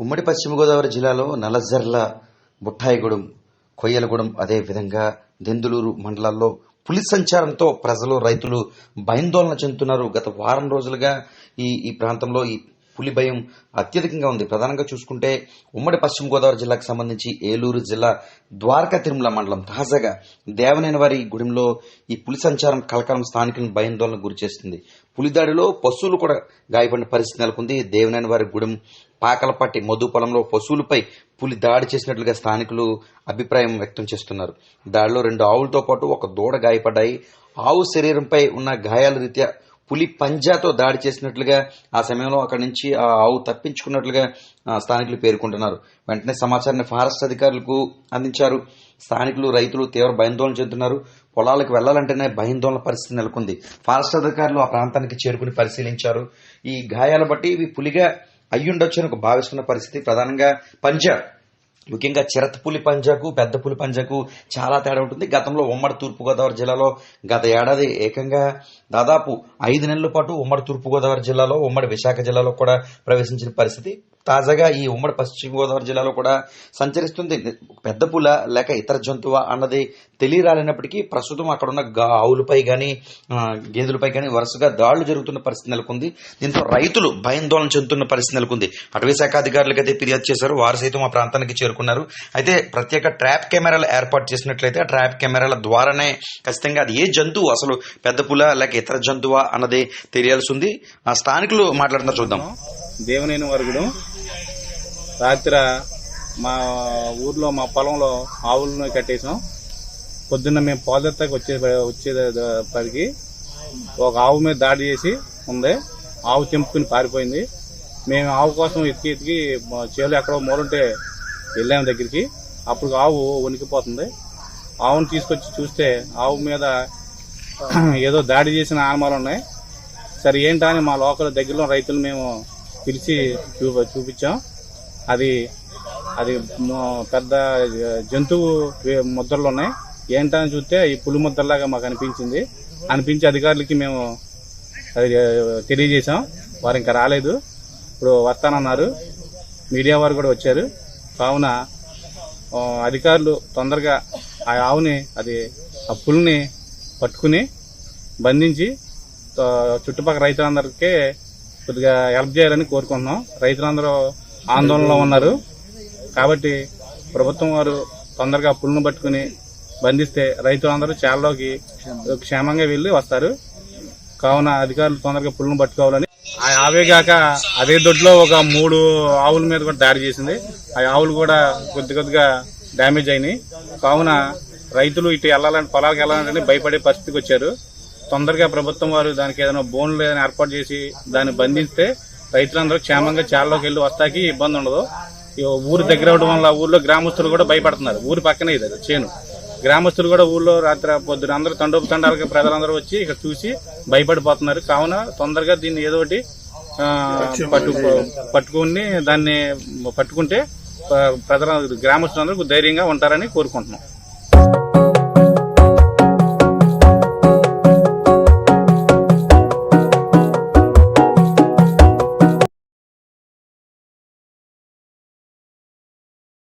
ఉమ్మడి పశ్చిమ గోదావరి జిల్లాలో నల్లజర్ల బుట్టాయిగూడెం కొయ్యలగూడెం అదేవిధంగా దెందులూరు మండలాల్లో పులి సంచారంతో ప్రజలు రైతులు భయాందోళన చెందుతున్నారు. గత వారం రోజులుగా ఈ ఈ ప్రాంతంలో ఈ పులి భయం అత్యధికంగా ఉంది. ప్రధానంగా చూసుకుంటే ఉమ్మడి పశ్చిమ గోదావరి జిల్లాకు సంబంధించి ఏలూరు జిల్లా ద్వారకా తిరుమల మండలం తాజాగా దేవనేని వారి గుడిలో ఈ పులి సంచారం కలకాలం స్థానికులను భయాందోళన గురి చేస్తుంది పులిదాడిలో పశువులు కూడా గాయపడిన పరిస్థితి నెలకొంది. దేవనేని వారి గుడెం పాకలపట్టి మధు పొలంలో పశువులపై పులి దాడి చేసినట్లుగా స్థానికులు అభిప్రాయం వ్యక్తం చేస్తున్నారు. దాడిలో రెండు ఆవులతో పాటు ఒక దూడ గాయపడ్డాయి. ఆవు శరీరంపై ఉన్న గాయాల రీత్యా పులి పంజాతో దాడి చేసినట్లుగా ఆ సమయంలో అక్కడి నుంచి ఆ ఆవు తప్పించుకున్నట్లుగా స్థానికులు పేర్కొంటున్నారు. వెంటనే సమాచారాన్ని ఫారెస్ట్ అధికారులకు అందించారు. స్థానికులు రైతులు తీవ్ర భయాందోళన చెందుతున్నారు. పొలాలకు వెళ్ళాలంటేనే భయాందోళన పరిస్థితి నెలకొంది. ఫారెస్ట్ అధికారులు ఆ ప్రాంతానికి చేరుకుని పరిశీలించారు. ఈ గాయాల బట్టి ఇవి పులిగా అయ్యుండొచ్చని ఒక భావిస్తున్న పరిస్థితి ప్రధానంగా పంజాబ్. ముఖ్యంగా చిరతపులి పంజాకు పెద్ద పులి పంజాకు చాలా తేడా ఉంటుంది. గతంలో ఉమ్మడి తూర్పుగోదావరి జిల్లాలో గత ఏడాది ఏకంగా దాదాపు ఐదు నెలల పాటు ఉమ్మడి తూర్పుగోదావరి జిల్లాలో ఉమ్మడి విశాఖ జిల్లాలో కూడా ప్రవేశించిన పరిస్థితి. తాజాగా ఈ ఉమ్మడి పశ్చిమ గోదావరి జిల్లాలో కూడా సంచరిస్తుంది. పెద్ద పుల లేక ఇతర జంతువు అన్నది తెలియరాలినప్పటికీ ప్రస్తుతం అక్కడ ఉన్న గా- ఆవులపై కానీ గేదెలపై కానీ వరుసగా దాడులు జరుగుతున్న పరిస్థితి నెలకొంది. దీంతో రైతులు భయాందోళన చెందుతున్న పరిస్థితి నెలకొంది. అటవీ శాఖ అధికారులకు అయితే ఫిర్యాదు చేశారు. వారు సైతం ఆ ప్రాంతానికి పేర్కొన్నారు. అయితే ప్రత్యేక ట్రాప్ కెమెరాలు ఏర్పాటు చేసినట్లయితే ఆ ట్రాప్ కెమెరాల ద్వారానే ఖచ్చితంగా అది ఏ జంతువు అసలు పెద్ద పుల లేక ఇతర జంతువా అన్నది తెలియాల్సి ఉంది ఆ స్థానికులు మాట్లాడుతున్నారు చూద్దాం. దేవనేని వరుగుడు రాత్రి మా ఊర్లో మా పొలంలో ఆవులను కట్టేసాం పొద్దున్న మేము పాదెత్తకి వచ్చే వచ్చేపటికి ఒక ఆవు మీద దాడి చేసి ఉంది. ఆవు తెంపుకుని పారిపోయింది. మేము ఆవు కోసం ఎత్తి ఎత్తికి మా చేలు ఎక్కడో మూలుంటే వెళ్ళాము దగ్గరికి. అప్పుడు ఆవు వణికిపోతుంది. ఆవును తీసుకొచ్చి చూస్తే ఆవు మీద ఏదో దాడి చేసిన ఆనమాలు ఉన్నాయి. సరే ఏంటా అని మా లోకల్ దగ్గరలో రైతులు మేము పిలిచి చూ చూపించాం. అది అది పెద్ద జంతువు ముద్రలు ఉన్నాయి. ఏంటా అని చూస్తే ఈ పులి ముద్రలాగా మాకు అనిపించింది. అనిపించి అధికారులకి మేము అది తెలియజేశాం. వారు ఇంకా రాలేదు. ఇప్పుడు వస్తానన్నారు. మీడియా వారు కూడా వచ్చారు. కావున అధికారులు తొందరగా ఆ ఆవుని అది ఆ పుల్ని పట్టుకుని బంధించి చుట్టుపక్కల రైతులందరికీ కొద్దిగా హెల్ప్ చేయాలని కోరుకుంటున్నాం. రైతులందరూ ఆందోళనలో ఉన్నారు. కాబట్టి ప్రభుత్వం వారు తొందరగా పుల్ను పట్టుకుని బంధిస్తే రైతులందరూ చేలలోకి క్షేమంగా వెళ్ళి వస్తారు. కావున అధికారులు తొందరగా పుల్ను పట్టుకోవాలని ఆ ఆవే కాక అదే దొడ్లో ఒక మూడు ఆవుల మీద కూడా దాడి చేసింది. ఆ ఆవులు కూడా కొద్ది కొద్దిగా డ్యామేజ్ అయినాయి. కావున రైతులు ఇటు వెళ్ళాలంటే పొలాలకు వెళ్ళాలంటే భయపడే పరిస్థితికి వచ్చారు. తొందరగా ప్రభుత్వం వారు దానికి ఏదైనా బోన్లు ఏదైనా ఏర్పాటు చేసి దాన్ని బంధిస్తే రైతులందరూ క్షేమంగా చాలలోకి వెళ్ళి వస్తాకి ఇబ్బంది ఉండదు. ఊరు దగ్గర అవడం వల్ల ఊర్లో గ్రామస్తులు కూడా భయపడుతున్నారు. ఊరి పక్కనే ఇది చేను. గ్రామస్తులు కూడా ఊళ్ళో రాత్రి పొద్దున అందరూ తండోపు తండాలుగా ప్రజలందరూ వచ్చి ఇక్కడ చూసి భయపడిపోతున్నారు. కావున తొందరగా దీన్ని ఏదో ఒకటి ఆ, పట్టు పట్టుకుని దాన్ని పట్టుకుంటే ప్రజల గ్రామస్తులందరూ ధైర్యంగా ఉంటారని కోరుకుంటున్నాం.